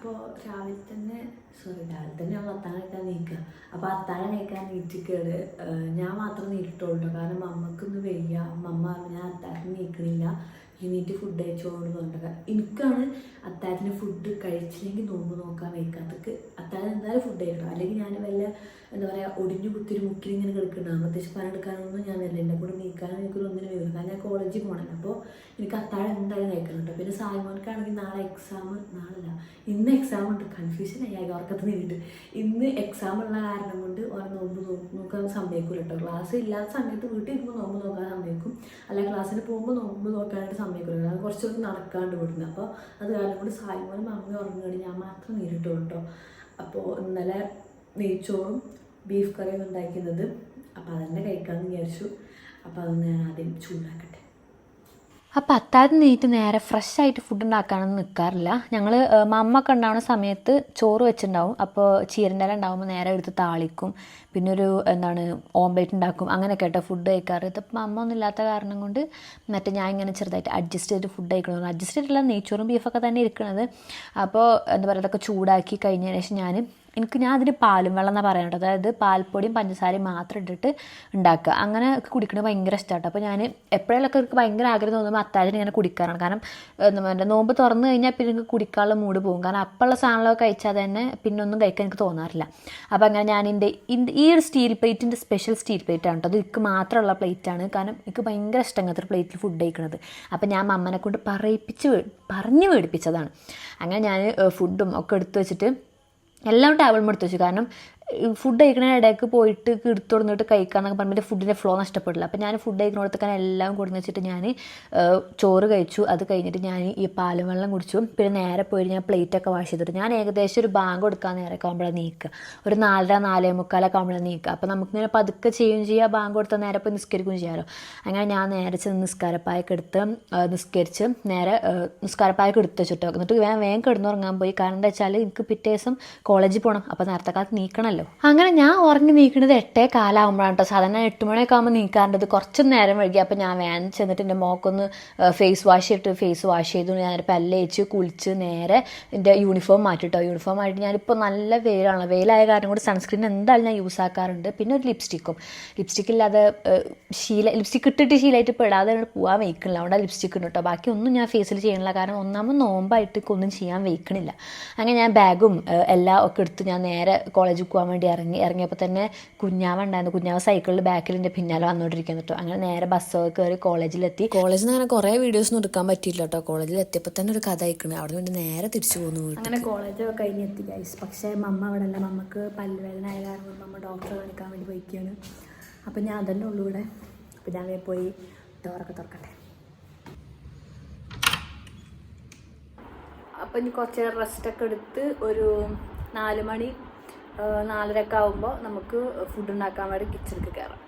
അപ്പോൾ രാവിലെ തന്നെ സോറി രാവിലെ തന്നെ ഞാൻ അത്താഴം കഴിക്കാൻ നീക്കുക അപ്പോൾ അത്താഴം കഴിക്കാൻ നീറ്റിക്കേട് ഞാൻ മാത്രം നീട്ടിട്ടുള്ളൂ കാരണം അമ്മക്കൊന്ന് വയ്യ. അമ്മ ഞാൻ അത്താഴത്തിന് നീക്കണില്ല. എണീറ്റ് ഫുഡ് കഴിച്ചോണ്ട് പറഞ്ഞിട്ട് എനിക്കാണ് അത്താഴത്തിന് ഫുഡ് കഴിച്ചില്ലെങ്കിൽ നോമ്പ് നോക്കാൻ വയ്ക്കാത്തക്ക് അത്താഴം എന്തായാലും ഫുഡ് കഴിക്കണം അല്ലെങ്കിൽ ഞാൻ വല്ല എന്താ പറയുക ഒടിഞ്ഞു കുത്തിരി മുക്കിൽ ഇങ്ങനെ കിടക്കുന്നുണ്ടാവും അത്യാവശ്യം പണം എടുക്കാനൊന്നും ഞാൻ വരില്ല എന്റെ കൂടെ നീക്കാനും എനിക്കൊരു ഒന്നിനും വരില്ല. കാരണം ഞാൻ കോളേജിൽ പോകണം അപ്പോൾ എനിക്ക് അത്താഴം എന്തായാലും കഴിക്കുന്നുണ്ട് പിന്നെ സായ്മോൻക്കാണെങ്കിൽ നാളെ എക്സാം നാളല്ല. ഇന്ന് എക്സാം ഉണ്ട്. കൺഫ്യൂഷൻ ആയി. ഉറക്കത്ത് നിന്നിട്ട്. ഇന്ന് എക്സാം ഉള്ള കാരണം കൊണ്ട് ഓരോ നോമ്പ് നോക്കാൻ സമ്മതിക്കില്ല കേട്ടോ. ക്ലാസ് ഇല്ലാത്ത സമയത്ത് വീട്ടിൽ ഇരുമ്പോൾ നോമ്പ് നോക്കാൻ സമ്മതിക്കും. അല്ല ക്ലാസ്സിന് പോകുമ്പോൾ നോമ്പ് നോക്കാനായിട്ട് സമ്മതിക്കില്ല അത് കുറച്ചൊക്കെ നടക്കാണ്ട് വിടുന്നത് അപ്പോൾ അത് കാരണം കൊണ്ട് സായ്മോനും അമ്മ ഉറങ്ങുകയാണ്. ഞാൻ മാത്രം നേരിട്ടുള്ളൂ കേട്ടോ അപ്പോൾ ഇന്നലെ നെയ്ച്ചോറും ബീഫ് കറിയും ഉണ്ടാക്കുന്നത് അപ്പോൾ അതന്നെ കഴിക്കാമെന്ന് വിചാരിച്ചു. അപ്പോൾ അതൊന്ന് ഞാൻ ആദ്യം ചൂടാക്കട്ടെ. അപ്പം അത്താഴത്ത് നീറ്റ് നേരെ ഫ്രഷ് ആയിട്ട് ഫുഡ് ഉണ്ടാക്കാനൊന്നും നിൽക്കാറില്ല ഞങ്ങൾ മമ്മ ഉണ്ടാവുന്ന സമയത്ത് ചോറ് വെച്ചിട്ടുണ്ടാവും അപ്പോൾ ചീരന്റെ ഇല ഉണ്ടാകുമ്പോൾ നേരെ എടുത്ത് താളിക്കും. പിന്നെ ഒരു എന്താണ് ഓംലേറ്റ് ഉണ്ടാക്കും. അങ്ങനെ കേട്ടോ ഫുഡ് കഴിക്കാറ്. ഇപ്പം മമ്മ ഒന്നും ഇല്ലാത്ത കാരണം കൊണ്ട് മറ്റേ ഞാൻ ഇങ്ങനെ ചെറുതായിട്ട് അഡ്ജസ്റ്റ് ചെയ്ത് ഫുഡ് കഴിക്കണം അഡ്ജസ്റ്റ് ചെയ്തിട്ടുള്ള നെയ്ച്ചോറും ബീഫൊക്കെ തന്നെ ഇരിക്കുന്നത് അപ്പോൾ എന്താ പറയുക അതൊക്കെ ചൂടാക്കി കഴിഞ്ഞതിന് ശേഷം ഞാൻ എനിക്ക് ഞാൻ അതിന് പാലും വെള്ളം എന്നാണ് പറയുന്നത് അതായത് പാൽപ്പൊടിയും പഞ്ചസാരയും മാത്രം ഇട്ടിട്ട് ഉണ്ടാക്കുക. അങ്ങനെ കുടിക്കണത് ഭയങ്കര ഇഷ്ടമാട്ടോ അപ്പോൾ ഞാൻ എപ്പോഴെങ്കിലൊക്കെ എനിക്ക് ഭയങ്കര ആഗ്രഹം തോന്നുമ്പോൾ അത്താഴത്തിന് ഇങ്ങനെ കുടിക്കാറാണ്. കാരണം പറയുക നോമ്പ് തുറന്നു കഴിഞ്ഞാൽ പിന്നെ എനിക്ക് കുടിക്കാനുള്ള മൂഡ് പോകും. കാരണം അപ്പോഴുള്ള സാധനങ്ങളൊക്കെ കഴിച്ചാൽ തന്നെ പിന്നെ ഒന്നും കഴിക്കാൻ എനിക്ക് തോന്നാറില്ല. അപ്പോൾ അങ്ങനെ ഞാൻ എന്റെ ഈ ഒരു സ്റ്റീൽ പ്ലേറ്റിന്റെ സ്പെഷ്യൽ സ്റ്റീൽ പ്ലേറ്റ് ആണ് കേട്ടോ. അത് എനിക്ക് മാത്രമുള്ള പ്ലേറ്റാണ് കാരണം എനിക്ക് ഭയങ്കര ഇഷ്ടം അങ്ങനത്തെ ഒരു പ്ലേറ്റിൽ ഫുഡ് കഴിക്കുന്നത് അപ്പോൾ ഞാൻ അമ്മനെക്കൊണ്ട് കൊണ്ട് പറയിപ്പിച്ച് പറഞ്ഞ് മേടിപ്പിച്ചതാണ്. അങ്ങനെ ഞാൻ ഫുഡും ഒക്കെ എടുത്തു വെച്ചിട്ട് എല്ലാം ടേബിൾ എടുത്ത് വെച്ചു. കാരണം ഫുഡ് കഴിക്കണ ഇടയ്ക്ക് പോയിട്ട് എടുത്തു കൊടുത്തിട്ട് കഴിക്കാന്നൊക്കെ പറഞ്ഞിട്ട് ഫുഡിന്റെ ഫ്ലോ നഷ്ടപ്പെടില്ല. അപ്പോൾ ഞാൻ ഫുഡ് കഴിക്കണോടത്തൊക്കെ എല്ലാം കൊടുന്ന് വെച്ചിട്ട് ഞാൻ ചോറ് കഴിച്ചു. അത് കഴിഞ്ഞിട്ട് ഞാൻ ഈ പാലും വെള്ളം കുടിച്ചു. പിന്നെ നേരെ പോയിട്ട് ഞാൻ പ്ലേറ്റൊക്കെ വാഷ് ചെയ്തിട്ട്. ഞാൻ ഏകദേശം ഒരു ബാങ്ക് കൊടുക്കാൻ നേരെ ആകുമ്പോഴാണ് നീക്കുക ഒരു നാലര നാലേ മുക്കാലൊക്കെ ആകുമ്പോഴാണ് നീക്കുക അപ്പൊ നമുക്ക് ഇങ്ങനെ പതുക്കെ ചെയ്യുകയും ചെയ്യാം. ബാങ്ക് കൊടുത്താൽ നേരെ പോയി നിസ്കരിക്കുകയും ചെയ്യാമല്ലോ അങ്ങനെ ഞാൻ നേരെ ചെന്ന് നിസ്കാരപ്പായൊക്കെ എടുത്ത് നിസ്കരിച്ച് നേരെ നിസ്കാരപ്പായൊക്കെ എടുത്ത് വെച്ചിട്ടോ. എന്നിട്ട് വേഗം വേഗം കിടന്നുറങ്ങാൻ പോയി. കാരണം എന്താ വെച്ചാൽ എനിക്ക് പിറ്റേ ദിവസം കോളേജിൽ പോകണം അപ്പോൾ നേരത്തെ കാലത്ത് നീക്കണമല്ലോ അങ്ങനെ ഞാൻ ഉറങ്ങി നീക്കുന്നത് എട്ടേ കാലാകുമ്പോഴാണ് കേട്ടോ സാധാരണ എട്ട് മണിയൊക്കെ ആകുമ്പോൾ നീക്കാറുണ്ട്. കുറച്ച് നേരം വൈകി. അപ്പോൾ ഞാൻ വേഗം ചെന്നിട്ട് എന്റെ മോക്കൊന്ന് ഫേസ് വാഷ് ചെയ്തിട്ട് ഫേസ് വാഷ് ചെയ്തു. ഞാൻ പല്ലേച്ച് കുളിച്ച് നേരെ എന്റെ യൂണിഫോം മാറ്റിട്ടോ യൂണിഫോം മാറ്റി ഞാനിപ്പോൾ നല്ല വെയിലാണ്. വെയിലായ കാരണം കൂടി സൺസ്ക്രീൻ എന്തായാലും ഞാൻ യൂസ് ആക്കാറുണ്ട്. പിന്നെ ഒരു ലിപ്സ്റ്റിക്കും ലിപ്സ്റ്റിക്ക് ഇല്ലാതെ ശീല ലിപ്സ്റ്റിക് ഇട്ടിട്ട് ശീലമായിട്ട് പെടാതെ പോകാൻ വയ്ക്കണില്ല. അതുകൊണ്ട് ലിപ്സ്റ്റിക് ഉണ്ട് കേട്ടോ ബാക്കി ഒന്നും ഞാൻ ഫേസിൽ ചെയ്യണില്ല. കാരണം ഒന്നാമത് നോമ്പായിട്ട് ഒന്നും ചെയ്യാൻ വയ്ക്കണില്ല. അങ്ങനെ ഞാൻ ബാഗും എല്ലാം ഒക്കെ എടുത്ത് ഞാൻ നേരെ കോളേജിൽ പോകാൻ വേണ്ടി ഇറങ്ങി ഇറങ്ങിയപ്പോൾ തന്നെ കുഞ്ഞാവ ഉണ്ടായിരുന്നു. കുഞ്ഞാവ സൈക്കിളിൽ ബാക്കിൽ എന്റെ പിന്നാലെ വന്നുകൊണ്ടിരിക്കുന്നു കേട്ടോ അങ്ങനെ നേരെ ബസ്സൊക്കെ കയറി കോളേജിലെത്തി കോളേജിൽ നിന്ന് അങ്ങനെ കുറേ വീഡിയോസ് ഒന്നും എടുക്കാൻ പറ്റിയില്ല കേട്ടോ കോളേജിൽ എത്തിയപ്പോൾ തന്നെ ഒരു കഥ അയക്കണേ അവിടെ നിന്ന് നേരെ തിരിച്ചു പോകുന്നു അങ്ങനെ കോളേജൊക്കെ കഴിഞ്ഞെത്തി ഗൈസ് പക്ഷേ മമ്മ അവിടെ അല്ല മമ്മക്ക് പല്ലുവേദന ആയ കാരണം മമ്മ ഡോക്ടറെ കാണിക്കാൻ വേണ്ടി പോയിക്കാണ്. അപ്പം ഞാൻ അതന്നെ ഉള്ളൂ ഇവിടെ. അപ്പം ഞാൻ പോയി ഡോറൊക്കെ തുറക്കട്ടെ. അപ്പം ഇനി കുറച്ച് നേരം റെസ്റ്റൊക്കെ എടുത്ത് ഒരു നാല് മണി നാലരയൊക്കെ ആകുമ്പോൾ നമുക്ക് ഫുഡ് ഉണ്ടാക്കാൻ വേണ്ടി കിച്ചണിക്ക് കയറാം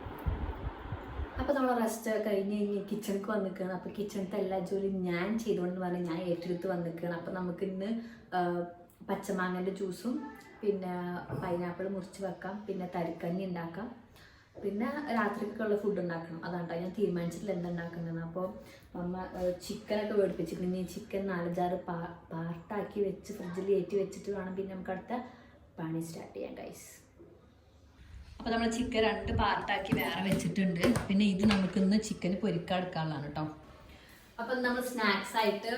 അപ്പോൾ നമ്മൾ റെസ്റ്റ് കഴിഞ്ഞ് കഴിഞ്ഞ് കിച്ചണിക്ക് വന്നിക്കുകയാണ് അപ്പോൾ കിച്ചണിത്തെ എല്ലാ ജോലിയും ഞാൻ ചെയ്തുകൊണ്ട് പറഞ്ഞാൽ ഞാൻ ഏറ്റെടുത്ത് വന്നിക്കുകയാണ് അപ്പോൾ നമുക്ക് ഇന്ന് പച്ചമാങ്ങന്റെ ജ്യൂസും പിന്നെ പൈനാപ്പിൾ മുറിച്ച് വെക്കാം പിന്നെ തരിക്കഞ്ഞി ഉണ്ടാക്കാം. പിന്നെ രാത്രിക്കുള്ള ഫുഡ് ഉണ്ടാക്കണം. അതാണ് കേട്ടോ ഞാൻ തീരുമാനിച്ചിട്ടില്ല എന്താ ഉണ്ടാക്കുന്നതെന്ന് അപ്പോൾ അമ്മ ചിക്കനൊക്കെ വേടിപ്പിച്ചിട്ടുണ്ട്. ചിക്കൻ നാലഞ്ചാറ് പാ പാർട്ടാക്കി വെച്ച് ഫ്രിഡ്ജിൽ ഏറ്റി വെച്ചിട്ട് വേണം. പിന്നെ നമുക്ക് അടുത്ത പണി സ്റ്റാർട്ട് ചെയ്യാം ഗൈസ് അപ്പോൾ നമ്മൾ ചിക്കൻ രണ്ട് പാർട്ടാക്കി വേറെ വെച്ചിട്ടുണ്ട്. പിന്നെ ഇത് നമുക്ക് ഇന്ന് ചിക്കൻ പൊരിക്കാടുക്കാനുള്ളതാണ് കേട്ടോ അപ്പം നമ്മൾ സ്നാക്സ് ആയിട്ട്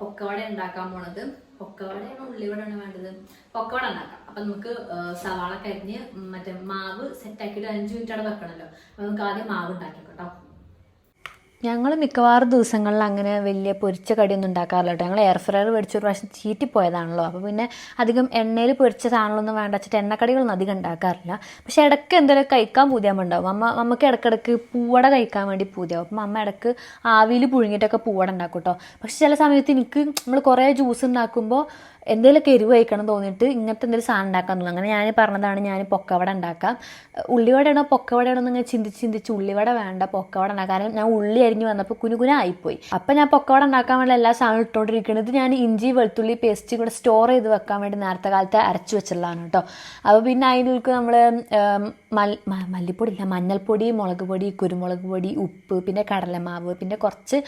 പൊക്കവട ഉണ്ടാക്കാൻ പോണത്. പൊക്കവടയാണോ ഉള്ളിവടാണ് വേണ്ടത്. പൊക്കവട ഉണ്ടാക്കാം. അപ്പം നമുക്ക് സവാള കരിഞ്ഞ് മറ്റേ മാവ് സെറ്റ് ആക്കിയിട്ട് അഞ്ച് മിനിറ്റ് അവിടെ വെക്കണമല്ലോ അപ്പം നമുക്ക് ആദ്യം മാവ് ഉണ്ടാക്കി കേട്ടോ ഞങ്ങൾ മിക്കവാറും ദിവസങ്ങളിൽ അങ്ങനെ വലിയ പൊരിച്ച കടിയൊന്നും ഉണ്ടാക്കാറില്ല കേട്ടോ. ഞങ്ങൾ എയർ ഫ്രയർ മേടിച്ച ഒരു പ്രാവശ്യം ചീറ്റിപ്പോയതാണല്ലോ അപ്പോൾ പിന്നെ അധികം എണ്ണയിൽ പൊരിച്ച സാധനങ്ങളൊന്നും വേണ്ട. വെച്ചിട്ട് എണ്ണക്കടികളൊന്നും അധികം ഉണ്ടാക്കാറില്ല. പക്ഷേ ഇടയ്ക്ക് എന്തെങ്കിലും കഴിക്കാൻ പൂതിയാകുമ്പോൾ ഉണ്ടാവും അമ്മ നമുക്ക് ഇടയ്ക്കിടയ്ക്ക് പൂവട കഴിക്കാൻ വേണ്ടി പൂതിയാവും അപ്പം അമ്മ ഇടയ്ക്ക് ആവിയിൽ പുഴുങ്ങിയിട്ടൊക്കെ പൂവട ഉണ്ടാക്കും കേട്ടോ. പക്ഷേ ചില സമയത്ത് എനിക്ക് നമ്മൾ കുറേ ജ്യൂസ് ഉണ്ടാക്കുമ്പോൾ എന്തെങ്കിലുമൊക്കെ എരിവ് കഴിക്കണം തോന്നിയിട്ട് ഇങ്ങനത്തെ എന്തെങ്കിലും സാധനം ഉണ്ടാക്കാൻ തോന്നും അങ്ങനെ ഞാൻ പറഞ്ഞതാണ് ഞാൻ പൊക്കവട ഉണ്ടാക്കാം. ഉള്ളിവടയാണോ പൊക്കവടയാണോ എന്ന് ഇങ്ങനെ ചിന്തിച്ച് ചിന്തിച്ച് ഉള്ളിവട വേണ്ട പൊക്കവട ഉണ്ടാക്കാം. കാരണം ഞാൻ ഉള്ളി അരിഞ്ഞ് വന്നപ്പോൾ കുനുകുന ആയിപ്പോയി. അപ്പം ഞാൻ പൊക്കവട ഉണ്ടാക്കാൻ വേണ്ടി എല്ലാ സാധനവും ഇട്ടുകൊണ്ടിരിക്കുന്നത് ഞാൻ ഇഞ്ചി വെളുത്തുള്ളി പേസ്റ്റ് കൂടെ സ്റ്റോർ ചെയ്ത് വെക്കാൻ വേണ്ടി നേരത്തെ കാലത്ത് അരച്ച് വെച്ചിട്ടുള്ളതാണ് കേട്ടോ. അപ്പോൾ പിന്നെ അതിലേക്ക് നമ്മൾ മല്ലിപ്പൊടി മഞ്ഞൾപ്പൊടി മുളക് പൊടി കുരുമുളക് പൊടി ഉപ്പ് പിന്നെ കടലമാവ് പിന്നെ കുറച്ച്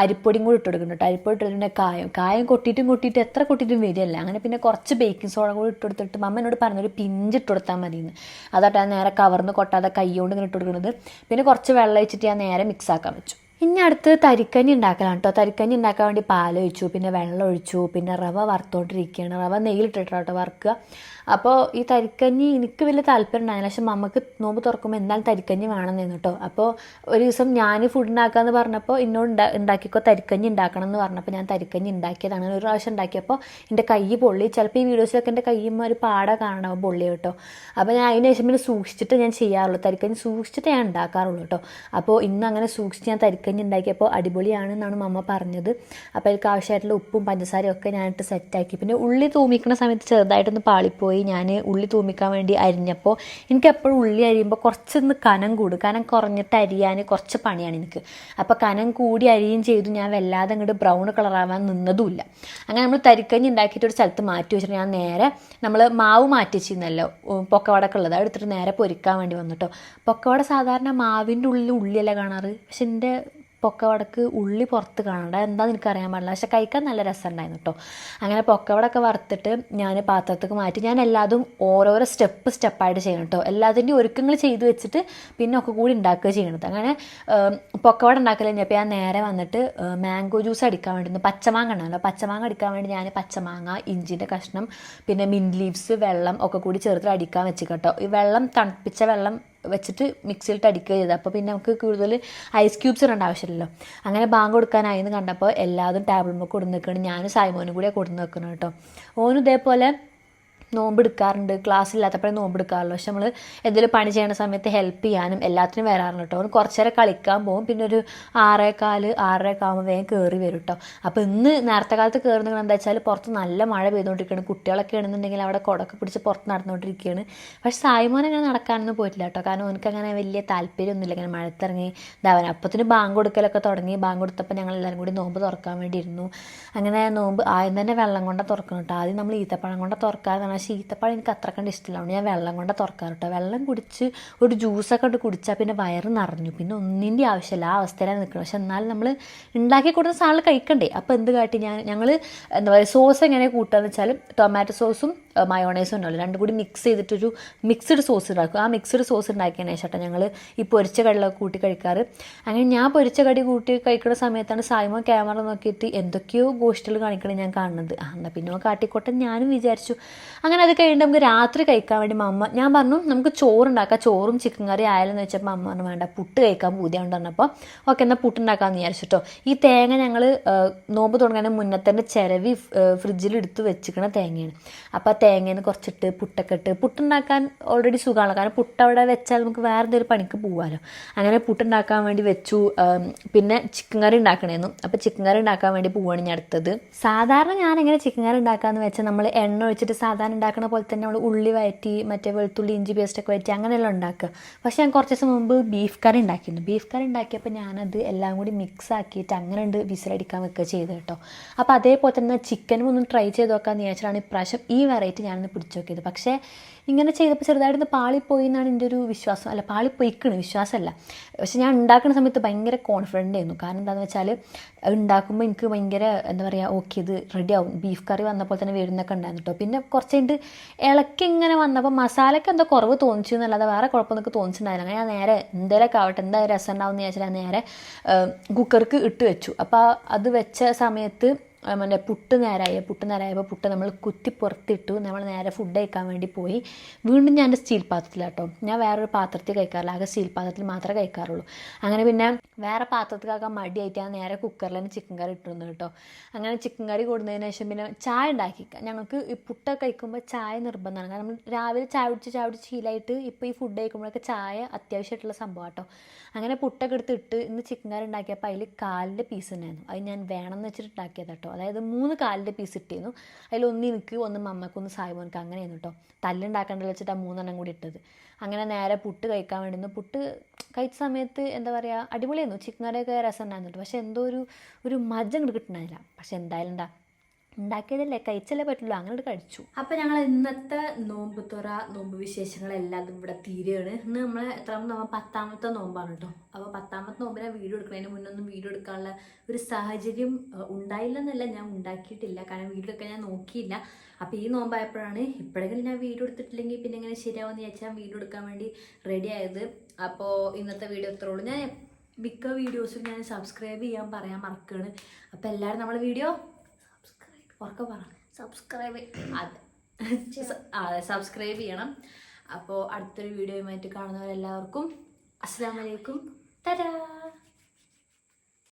അരിപ്പൊടിയും കൂടി ഇട്ട് കൊടുക്കുന്നുണ്ട് അരിപ്പൊടി ഇട്ടിട്ടുണ്ട് കായം. കായം കൊട്ടിയിട്ടും കൊട്ടിയിട്ട് എത്ര കൊട്ടിയിട്ടും വരികയല്ല. അങ്ങനെ പിന്നെ കുറച്ച് ബേക്കിംഗ് സോഡ കൂടി ഇട്ട് കൊടുത്തിട്ട് മമ്മ എന്നോട് പറഞ്ഞൊരു പിഞ്ച് ഇട്ട് കൊടുത്താൽ മതി എന്ന് അതാട്ടോ നേരെ കവർന്ന് കൊട്ടാതെ കൈ കൊണ്ട് ഇങ്ങനെ ഇട്ട് കൊടുക്കുന്നത്. പിന്നെ കുറച്ച് വെള്ളം വെച്ചിട്ട് ഞാൻ നേരെ മിക്സ് ആക്കാൻ വെച്ചു. ഇനി അടുത്ത് തരിക്കഞ്ഞി ഉണ്ടാക്കലാണ് കേട്ടോ. തരിക്കഞ്ഞി ഉണ്ടാക്കാൻ വേണ്ടി പാലൊഴിച്ചു പിന്നെ വെള്ളം ഒഴിച്ചു പിന്നെ റവ വറുത്തോണ്ടിരിക്കുകയാണ്. റവ നെയ്യിലിട്ടിട്ടോ കേട്ടോ വറുക്കുക. അപ്പോൾ ഈ തരിക്കഞ്ഞി എനിക്ക് വലിയ താല്പര്യം ഉണ്ടായിരുന്നു പക്ഷെ നമുക്ക് നോമ്പ് തുറക്കുമ്പോൾ എന്തായാലും തരിക്കഞ്ഞി വേണം എന്ന് കേട്ടോ. അപ്പോൾ ഒരു ദിവസം ഞാൻ ഫുഡ് ഉണ്ടാക്കാമെന്ന് പറഞ്ഞപ്പോൾ എന്നോട് ഉണ്ടാ ഉണ്ടാക്കിക്കോ തരിക്കഞ്ഞി ഉണ്ടാക്കണം എന്ന് പറഞ്ഞപ്പോൾ ഞാൻ തരിക്കഞ്ഞി ഉണ്ടാക്കിയതാണ്. ഒരു പ്രാവശ്യം ഉണ്ടാക്കിയപ്പോൾ എന്റെ കൈ പൊള്ളി. ചിലപ്പോൾ ഈ വീഡിയോസിലൊക്കെ എന്റെ കൈ ഒരു പാട കാണണം പൊള്ളി കേട്ടോ. അപ്പോൾ ഞാൻ അതിന് ശേഷം പിന്നെ സൂക്ഷിച്ചിട്ട് ഞാൻ ചെയ്യാറുള്ളൂ. തരിക്കഞ്ഞി സൂക്ഷിച്ചിട്ട് ഞാൻ ഉണ്ടാക്കാറുള്ളൂ കേട്ടോ. അപ്പോൾ ഇന്ന് അങ്ങനെ സൂക്ഷിച്ച് ഞാൻ തരിക്കഞ്ഞി ഉണ്ടാക്കിയപ്പോൾ അടിപൊളിയാണെന്നാണ് മമ്മ പറഞ്ഞത്. അപ്പോൾ അതിൽക്ക് ആവശ്യമായിട്ടുള്ള ഉപ്പും പഞ്ചസാരയും ഒക്കെ ഞാനിട്ട് സെറ്റാക്കി. പിന്നെ ഉള്ളി തൂമിക്കുന്ന സമയത്ത് ചെറുതായിട്ടൊന്ന് പാളിപ്പോയി. ഞാൻ ഉള്ളി തൂമിക്കാൻ വേണ്ടി അരിഞ്ഞപ്പോൾ എനിക്ക് എപ്പോഴും ഉള്ളി അരിയുമ്പോൾ കുറച്ചൊന്ന് കനം കൂടും. കനം കുറഞ്ഞിട്ട് അരിയാൻ കുറച്ച് പണിയാണ് എനിക്ക്. അപ്പോൾ കനം കൂടി അരിയും ചെയ്തു. ഞാൻ വല്ലാതെ അങ്ങോട്ട് ബ്രൗൺ കളറാവാൻ നിന്നതുമില്ല. അങ്ങനെ നമ്മൾ തരിക്കഞ്ഞി ഉണ്ടാക്കിയിട്ട് ഒരു സ്ഥലത്ത് മാറ്റി വെച്ചിട്ട് ഞാൻ നേരെ നമ്മൾ മാവ് മാറ്റി വെച്ചിരുന്നല്ലോ പൊക്കവടക്ക് ഉള്ളത്. എടുത്തിട്ട് നേരെ പൊരിക്കാൻ വേണ്ടി വന്നിട്ടോ പൊക്കവട സാധാരണ മാവിന്റെ ഉള്ളിൽ ഉള്ളിയല്ല കാണാറ്? പക്ഷെ എന്റെ പൊക്കവടക്ക് ഉള്ളി പുറത്ത് കാണണ്ട എന്താണെന്ന് എനിക്കറിയാൻ പാടില്ല? പക്ഷെ കഴിക്കാൻ നല്ല രസമുണ്ടായിരുന്നു കേട്ടോ അങ്ങനെ പൊക്കവടൊക്കെ വറുത്തിട്ട് ഞാൻ പാത്രത്തേക്ക് മാറ്റി. ഞാൻ എല്ലാതും ഓരോരോ സ്റ്റെപ്പ് സ്റ്റെപ്പായിട്ട് ചെയ്യണം കേട്ടോ എല്ലാത്തിന്റെയും ഒരുക്കങ്ങൾ ചെയ്തു വെച്ചിട്ട് പിന്നെ ഒക്കെ കൂടി ഉണ്ടാക്കുക ചെയ്യണത്. അങ്ങനെ പൊക്കവട ഉണ്ടാക്കൽ കഴിഞ്ഞപ്പോൾ ഞാൻ നേരെ വന്നിട്ട് മാംഗോ ജ്യൂസ് അടിക്കാൻ വേണ്ടി പച്ചമാങ്ങ ഉണ്ടല്ലോ പച്ചമാങ്ങ അടിക്കാൻ വേണ്ടി ഞാൻ പച്ചമാങ്ങ ഇഞ്ചിന്റെ കഷ്ണം പിന്നെ മിൻ ലീവ്സ് വെള്ളം ഒക്കെ കൂടി ചേർത്ത് അടിക്കാൻ വെച്ച് കേട്ടോ ഈ വെള്ളം തണുപ്പിച്ച വെള്ളം വെച്ചിട്ട് മിക്സിയിലിട്ട് അടിക്കുക ചെയ്തത്. അപ്പോൾ പിന്നെ നമുക്ക് കൂടുതൽ ഐസ് ക്യൂബ്സ് ഇടേണ്ട ആവശ്യമില്ലല്ലോ. അങ്ങനെ ബാങ്ക് കൊടുക്കാനായി എന്ന് കണ്ടപ്പോൾ എല്ലാതും മുക്ക് കൊടുന്ന് നിൽക്കുകയാണ്. ഞാനും സായ്മോനും കൂടെ കൊടുന്ന് വെക്കണം കേട്ടോ. ഓനും ഇതേപോലെ നോമ്പ് എടുക്കാറുണ്ട് ക്ലാസ് ഇല്ലാത്തപ്പോഴേ നോമ്പ് എടുക്കാറുള്ളൂ പക്ഷെ നമ്മൾ എന്തെങ്കിലും പണി ചെയ്യുന്ന സമയത്ത് ഹെൽപ്പ് ചെയ്യാനും എല്ലാത്തിനും വരാറുണ്ട് കേട്ടോ. അവന് കുറച്ച് നേരം കളിക്കാൻ പോകും. പിന്നെ ഒരു ആറേക്കാൽ ആറരയൊക്കെ ആകുമ്പോൾ വേഗം കയറി വരും കേട്ടോ. അപ്പോൾ ഇന്ന് നേരത്തെ കാലത്ത് കയറുന്നത് എന്താ വെച്ചാൽ പുറത്ത് നല്ല മഴ പെയ്തുകൊണ്ടിരിക്കുകയാണ്. കുട്ടികളൊക്കെ ആണെന്നുണ്ടെങ്കിൽ അവിടെ കുടക്ക് പിടിച്ച് പുറത്ത് നടന്നുകൊണ്ടിരിക്കുകയാണ്. പക്ഷെ സായ്മോൻ അങ്ങനെ നടക്കാനൊന്നും പോയിട്ടില്ല കേട്ടോ. കാരണം അവനക്ക് അങ്ങനെ വലിയ താല്പര്യമൊന്നുമില്ല. ഇങ്ങനെ മഴത്തിറങ്ങി ഇതാവാൻ അപ്പത്തിന് ബാങ്ക് കൊടുക്കലൊക്കെ തുടങ്ങി. ബാങ്ക് കൊടുത്തപ്പോൾ ഞങ്ങൾ എല്ലാവരും കൂടി നോമ്പ് തുറക്കാൻ വേണ്ടി ഇരുന്നു അങ്ങനെ നോമ്പ് ആദ്യം തന്നെ വെള്ളം കൊണ്ട് തുറക്കണം കേട്ടോ. ആദ്യം നമ്മൾ ഈത്തപ്പഴം കൊണ്ട് തുറക്കാതെ പക്ഷേ ഈത്തപ്പഴം എനിക്ക് അത്ര കണ്ട് ഇഷ്ടമില്ല ഞാൻ വെള്ളം കൊണ്ട് തുറക്കാറ് കേട്ടോ വെള്ളം കുടിച്ച് ഒരു ജ്യൂസൊക്കെ ഇട്ട് കുടിച്ചാൽ പിന്നെ വയറ് നിറഞ്ഞു. പിന്നെ ഒന്നിന്റെ ആവശ്യമില്ല ആ അവസ്ഥയിലാണ് നിൽക്കുന്നത് പക്ഷെ എന്നാലും നമ്മൾ ഉണ്ടാക്കി കൊടുക്കുന്ന സാധനം കഴിക്കണ്ടേ. അപ്പോൾ എന്ത് കാട്ടി ഞാൻ ഞങ്ങൾ എന്താ പറയുക സോസ് എങ്ങനെ കൂട്ടുകയെന്ന് വെച്ചാൽ ടൊമാറ്റോ സോസും മയോണൈസും ഉണ്ടല്ലോ രണ്ടും കൂടി മിക്സ് ചെയ്തിട്ടൊരു മിക്സ്ഡ് സോസ് ഉണ്ടാക്കും. ആ മിക്സ്ഡ് സോസ് ഉണ്ടാക്കിയതിന് ശേഷം ഞങ്ങൾ ഈ പൊരിച്ച കടലൊക്കെ കൂട്ടി കഴിക്കാറ്. അങ്ങനെ ഞാൻ പൊരിച്ച കടി കൂട്ടി കഴിക്കുന്ന സമയത്താണ് സായ്മ ക്യാമറ നോക്കിയിട്ട് എന്തൊക്കെയോ ഗോഷ്ടികൾ കാണിക്കണം ഞാൻ കാണുന്നത്. ആ എന്നാൽ പിന്നെ കാട്ടിക്കോട്ടെ ഞാനും വിചാരിച്ചു. അങ്ങനെ അത് കഴിഞ്ഞിട്ട് നമുക്ക് രാത്രി കഴിക്കാൻ വേണ്ടി മമ്മ ഞാൻ പറഞ്ഞു നമുക്ക് ചോറുണ്ടാക്കാം. ചോറും ചിക്കൻ കറി ആയാലെന്ന് വെച്ചപ്പോൾ അമ്മ പറഞ്ഞു വേണ്ട പുട്ട് കഴിക്കാൻ പൂതിയാണ്ട് പറഞ്ഞപ്പോൾ ഓക്കെ എന്നാൽ പുട്ടുണ്ടാക്കാമെന്ന് വിചാരിച്ചിട്ടോ. ഈ തേങ്ങ ഞങ്ങൾ നോമ്പ് തുടങ്ങുന്നതിന് മുന്നേ തന്നെ ചിരവി ഫ്രിഡ്ജിൽ എടുത്ത് വെച്ചിക്കണ തേങ്ങയാണ്. അപ്പോൾ ആ തേങ്ങയിൽ കുറച്ചിട്ട് പുട്ടൊക്കെ ഇട്ട് പുട്ടുണ്ടാക്കാൻ ഓൾറെഡി സുഖമാണ് കാരണം പുട്ട് അവിടെ വെച്ചാൽ നമുക്ക് വേറെ എന്തെങ്കിലും പണിക്ക് പോകാമല്ലോ അങ്ങനെ പുട്ടുണ്ടാക്കാൻ വേണ്ടി വെച്ചു. പിന്നെ ചിക്കൻ കറി ഉണ്ടാക്കണേന്നു. അപ്പോൾ ചിക്കൻ കറി ഉണ്ടാക്കാൻ വേണ്ടി പോവാണ് ഞാൻ അടുത്തത്. സാധാരണ ഞാൻ എങ്ങനെ ചിക്കൻ കറി ഉണ്ടാക്കാന്ന് വെച്ചാൽ നമ്മൾ എണ്ണ ഒഴിച്ചിട്ട് സാധാരണ ഉണ്ടാക്കുന്ന പോലെ തന്നെ നമ്മൾ ഉള്ളി വഴറ്റി മറ്റേ വെളുത്തുള്ളി ഇഞ്ചി പേസ്റ്റൊക്കെ വഴറ്റി അങ്ങനെയല്ല ഉണ്ടാക്കുക. പക്ഷേ ഞാൻ കുറച്ച് ദിവസം മുമ്പ് ബീഫ് കറി ഉണ്ടാക്കിയിരുന്നു. ബീഫ് കറി ഉണ്ടാക്കിയപ്പോൾ ഞാനത് എല്ലാം കൂടി മിക്സ് ആക്കിയിട്ട് അങ്ങനെ ഉണ്ട് വിസിലടിക്കാൻ വെക്കുക ചെയ്ത് കേട്ടോ. അപ്പോൾ അതേപോലെ തന്നെ ചിക്കനും ഒന്ന് ട്രൈ ചെയ്ത് നോക്കാമെന്ന് വിചാരിച്ചിട്ടാണ് ഇപ്രാവശ്യം ഈ വെറൈറ്റി ഞാനൊന്ന് പിടിച്ചു നോക്കിയത് പക്ഷേ ഇങ്ങനെ ചെയ്തപ്പോൾ ചെറുതായിട്ടൊന്ന് പാളിപ്പോയി എന്നാണ് എന്റെ ഒരു വിശ്വാസം. അല്ല പാളിപ്പോയിക്കണ്. വിശ്വാസമല്ല പക്ഷേ ഞാൻ ഉണ്ടാക്കുന്ന സമയത്ത് ഭയങ്കര കോൺഫിഡന്റ് ആയിരുന്നു. കാരണം എന്താണെന്ന് വെച്ചാൽ ഉണ്ടാക്കുമ്പോൾ എനിക്ക് ഭയങ്കര എന്താ പറയുക ഓക്കെ ഇത് റെഡി ആവും. ബീഫ് കറി വന്നപ്പോൾ തന്നെ വരുന്നൊക്കെ ഉണ്ടായിരുന്നു കേട്ടോ പിന്നെ കുറച്ച് കഴിഞ്ഞിട്ട് ഇളക്കി ഇങ്ങനെ വന്നപ്പോൾ മസാലയ്ക്ക് എന്തോ കുറവ് തോന്നിച്ചു എന്നല്ലാതെ വേറെ കുഴപ്പമൊക്കെ തോന്നിച്ചിട്ടുണ്ടായിരുന്നു അങ്ങനെ ഞാൻ നേരെ എന്തേലൊക്കെ ആവട്ടെ എന്താ രസം ഉണ്ടാവും എന്ന് വിചാരിച്ചാൽ ഞാൻ നേരെ കുക്കർക്ക് ഇട്ട് വെച്ചു. അപ്പോൾ അത് വെച്ച സമയത്ത് മറ്റേ പുട്ട് നേരായി പുട്ട് നേരായപ്പോൾ പുട്ട് നമ്മൾ കുത്തി പുറത്തിട്ടു നമ്മൾ നേരെ ഫുഡ് കഴിക്കാൻ വേണ്ടി പോയി. വീണ്ടും ഞാൻ എന്റെ സ്റ്റീൽ പാത്രത്തിലാട്ടോ. ഞാൻ വേറൊരു പാത്രത്തിൽ കഴിക്കാറില്ല. ആകെ സ്റ്റീൽ പാത്രത്തിൽ മാത്രമേ കഴിക്കാറുള്ളൂ. അങ്ങനെ പിന്നെ വേറെ പാത്രത്തിലാക്കാൻ മടിയായിട്ട് ഞാൻ നേരെ കുക്കറിൽ തന്നെ ചിക്കൻ കറി ഇട്ടിരുന്നു കേട്ടോ. അങ്ങനെ ചിക്കൻ കറി കൊടുത്തതിന് ശേഷം പിന്നെ ചായ ഉണ്ടാക്കി. ഞങ്ങൾക്ക് ഈ പുട്ടൊക്കെ കഴിക്കുമ്പോൾ ചായ നിർബന്ധമാണ്. കാരണം രാവിലെ ചായ കുടിച്ച് ചായ കുടിച്ച് ശീലമായിട്ട് ഇപ്പോൾ ഈ ഫുഡ് കഴിക്കുമ്പോഴൊക്കെ ചായ അത്യാവശ്യമായിട്ടുള്ള സംഭവം കേട്ടോ അങ്ങനെ പുട്ടൊക്കെ എടുത്തിട്ട് ഇന്ന് ചിക്കൻ കറി ഉണ്ടാക്കിയപ്പോൾ അതിൽ കാലിന്റെ പീസ് ഉണ്ടായിരുന്നു അത് ഞാൻ വേണമെന്ന് വെച്ചിട്ട് ഉണ്ടാക്കിയത് കേട്ടോ അതായത് മൂന്ന് കാലിന്റെ പീസ് ഇട്ടിരുന്നു അതിൽ ഒന്ന് എനിക്ക് ഒന്ന് മമ്മക്ക് ഒന്ന് സായ്മോനക്ക് അങ്ങനെയായിരുന്നു കേട്ടോ തല്ലുണ്ടാക്കേണ്ടത് വെച്ചിട്ട് ആ മൂന്നെണ്ണം കൂടി ഇട്ടത്. അങ്ങനെ നേരെ പുട്ട് കഴിക്കാൻ വേണ്ടി നിന്ന് പുട്ട് കഴിച്ച സമയത്ത് എന്താ പറയുക അടിപൊളിയായിരുന്നു. ചിക്കൻ കറിയൊക്കെ രസം ഉണ്ടായിരുന്നു പക്ഷെ എന്തോ ഒരു ഒരു ഇങ്ങോട്ട് കിട്ടണില്ല പക്ഷെ എന്തായാലും ഉണ്ടാ ഉണ്ടാക്കിയതല്ലേ? കഴിച്ചല്ലേ പറ്റുള്ളൂ. അങ്ങനെ കഴിച്ചു. അപ്പൊ ഞങ്ങൾ ഇന്നത്തെ നോമ്പ് തുറ നോമ്പ് വിശേഷങ്ങളെല്ലാം ഇവിടെ തീരുകയാണ്. ഇന്ന് നമ്മളെ എത്രാമത്തെ നോമ്പ്? പത്താമത്തെ നോമ്പാണ് കേട്ടോ അപ്പോൾ പത്താമത്തെ നോമ്പിനെ വീഡിയോ എടുക്കുന്നതിന് മുന്നൊന്നും വീഡിയോ എടുക്കാനുള്ള ഒരു സാഹചര്യം ഉണ്ടായില്ലെന്നല്ല ഞാൻ ഉണ്ടാക്കിയിട്ടില്ല. കാരണം വീഡിയോ എടുക്കാൻ ഞാൻ നോക്കിയില്ല. അപ്പോൾ ഈ നോമ്പായപ്പോഴാണ് ഇപ്പോഴെങ്കിലും ഞാൻ വീഡിയോ എടുത്തിട്ടില്ലെങ്കിൽ പിന്നെ എങ്ങനെ ശരിയാവുമെന്ന് വിചാരിച്ചാൽ വീഡിയോ എടുക്കാൻ വേണ്ടി റെഡി ആയത്. അപ്പോൾ ഇന്നത്തെ വീഡിയോ എത്രയുള്ളൂ ഞാൻ മിക്ക വീഡിയോസും ഞാൻ സബ്സ്ക്രൈബ് ചെയ്യാൻ പറയാൻ മറക്കുകയാണ്. അപ്പോൾ എല്ലാവരും നമ്മൾ വീഡിയോ ഉറക്കെ പറ. സബ്സ്ക്രൈബ് അതെ. സബ്സ്ക്രൈബ് ചെയ്യണം. അപ്പോൾ അടുത്തൊരു വീഡിയോയുമായിട്ട് കാണുന്നവരെല്ലാവർക്കും അസ്സാം വലൈക്കും തരാ.